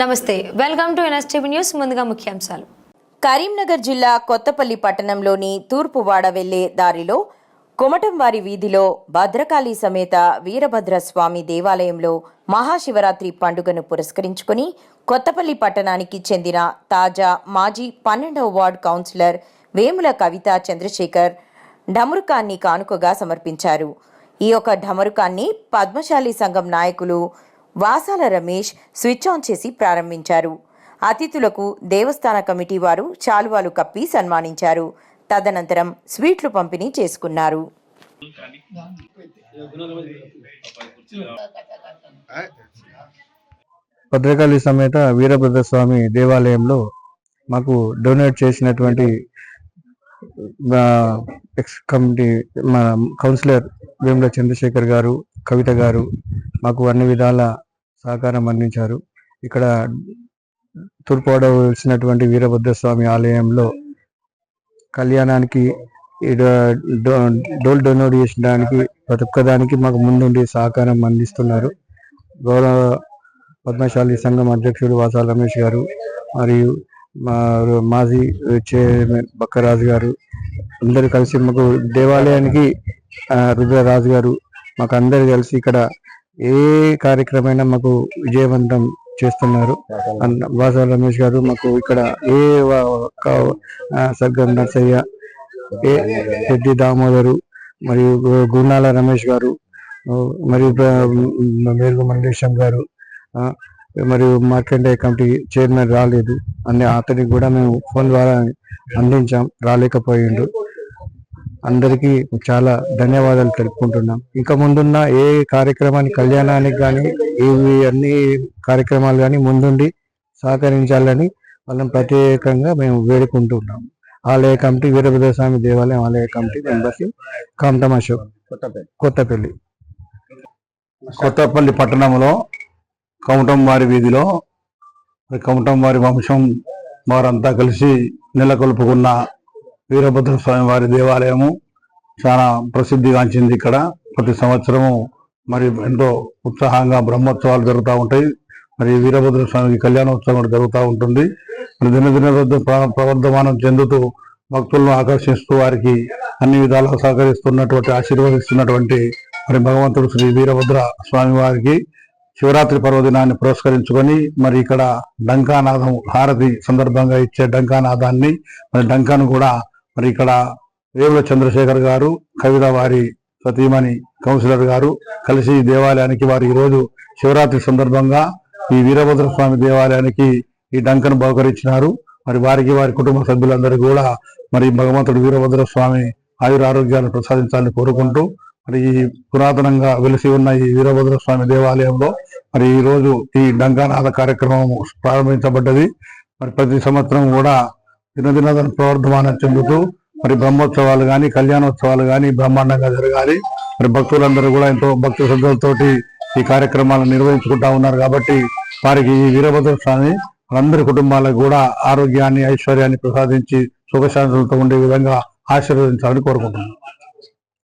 నమస్తే welcome to NSTV news ముందుగా ముఖ్యాంశాలు. కరీంనగర్ జిల్లా కొత్తపల్లి పట్టణంలోని తూర్పువాడ వెళ్ళే దారిలో కుమటంవారి వీధిలో భద్రకాళి సమేత వీరభద్ర స్వామి దేవాలయంలో మహాశివరాత్రి పండుగను పురస్కరించుకుని కొత్తపల్లి పట్టణానికి చెందిన తాజా మాజీ పన్నెండవ వార్డు కౌన్సిలర్ వేముల కవిత చంద్రశేఖర్ ఢమరుకాన్ని కానుకగా సమర్పించారు. ఈ యొక్క ఢమరుకాన్ని పద్మశాలి సంఘం నాయకులు వాసాల రమేష్ స్విచ్ ఆన్ చేసి ప్రారంభించారు. అతిథులకు దేవస్థాన కమిటీ వారు శాలువాలు కప్పి సన్మానించారు. తదనంతరం స్వీట్లు పంపిణీ చేసుకున్నారు. భద్రకాళి సమేత వీరభద్ర స్వామి దేవాలయంలో మాకు డొనేట్ చేసినటువంటి ఎక్స్ కమిటీ మా కౌన్సిలర్ వేముల చంద్రశేఖర్ గారు కవిత గారు మాకు అన్ని విధాల సహకారం అందించారు. ఇక్కడ తూర్పువాడ వెలిసినటువంటి వీరభద్ర స్వామి ఆలయంలో కళ్యాణానికి డో- డోల్ డొనేట్ చేసడానికి ప్రతి ఒక్కదానికి మాకు ముందుండి సహకారం అందిస్తున్నారు. గౌరవ పద్మశాలి సంఘం అధ్యక్షుడు వాసాల రమేష్ గారు మరియు మా మాజీ చైర్మన్ బక్కరాజు గారు అందరూ కలిసి మాకు దేవాలయానికి రుద్రరాజు గారు మాకు అందరు కలిసి ఇక్కడ ఏ కార్యక్రమైనా మాకు విజయవంతం చేస్తున్నారు. అన్న- రమేష్ గారు మాకు ఇక్కడ ఏ వ- సర్గం నర్సయ్య ఏ రెడ్డి దామోదరు మరియు గు- గురునాల రమేష్ గారు మరియు మేరుగు మండేశం గారు మరియు మార్కండేయ కమిటీ చైర్మన్ రాలేదు. అనే అతనికి కూడా మేము ఫోన్ ద్వారా అందించాం రాలేకపోయిండు. అందరికీ చాలా ధన్యవాదాలు తెలుపుకుంటున్నాం. ఇంకా ముందున్న ఏ కార్యక్రమానికి కళ్యాణానికి కానీ ఇవి అన్ని కార్యక్రమాలు కానీ ముందుండి సహకరించాలని వాళ్ళని ప్రత్యేకంగా మేము వేడుకుంటున్నాం. ఆలయ కమిటీ వీరభద్ర స్వామి దేవాలయం ఆలయ కమిటీ మెంబర్స్ కామతం అశోక్. కొత్తపల్లి. కొత్తపల్లి. పట్టణంలో కమటం వారి వీధిలో కమటం వారి వంశం వారంతా కలిసి నెలకొల్పుకున్న వీరభద్ర స్వామి వారి దేవాలయము చాలా ప్రసిద్ధిగాంచింది ఇక్కడ. ప్రతి సంవత్సరము మరి ఎంతో ఉత్సాహంగా బ్రహ్మోత్సవాలు జరుగుతూ ఉంటాయి. మరి వీరభద్ర స్వామికి కళ్యాణోత్సవం కూడా జరుగుతూ ఉంటుంది. మరి దినదిన ప్రవర్ధమానం చెందుతూ భక్తులను ఆకర్షిస్తూ వారికి అన్ని విధాలుగా సహకరిస్తున్నటువంటి ఆశీర్వదిస్తున్నటువంటి మరి భగవంతుడు శ్రీ వీరభద్ర స్వామి వారికి శివరాత్రి పర్వదినాన్ని పురస్కరించుకొని మరి ఇక్కడ డంకానాదం హారతి సందర్భంగా ఇచ్చే డంకానాదాన్ని మరి డంకాను కూడా మరి ఇక్కడ వేముల చంద్రశేఖర్ గారు కవిత వారి సతీమణి కౌన్సిలర్ గారు కలిసి దేవాలయానికి వారు ఈరోజు శివరాత్రి సందర్భంగా ఈ వీరభద్ర స్వామి దేవాలయానికి ఈ డంకను బహుకరించినారు. మరి వారికి వారి కుటుంబ సభ్యులందరూ కూడా మరి భగవంతుడు వీరభద్ర స్వామి ఆయుర ప్రసాదించాలని కోరుకుంటూ మరి ఈ పురాతనంగా వెలిసి ఉన్న ఈ వీరభద్ర స్వామి దేవాలయంలో మరి ఈ రోజు ఈ డంకానాథ కార్యక్రమం ప్రారంభించబడ్డది. మరి ప్రతి సంవత్సరం కూడా దినదిన ప్రవర్ధమానం చెందుతూ మరి బ్రహ్మోత్సవాలు కానీ కళ్యాణోత్సవాలు గాని బ్రహ్మాండంగా జరగాలి. మరి భక్తులందరూ కూడా ఎంతో భక్తి శ్రద్ధలతోటి ఈ కార్యక్రమాలను నిర్వహించుకుంటా ఉన్నారు కాబట్టి వారికి ఈ వీరభద్ర స్వామి అందరి కుటుంబాలకు కూడా ఆరోగ్యాన్ని ఐశ్వర్యాన్ని ప్రసాదించి సుఖశాంతులతో ఉండే విధంగా ఆశీర్వదించాలని కోరుకుంటున్నాను.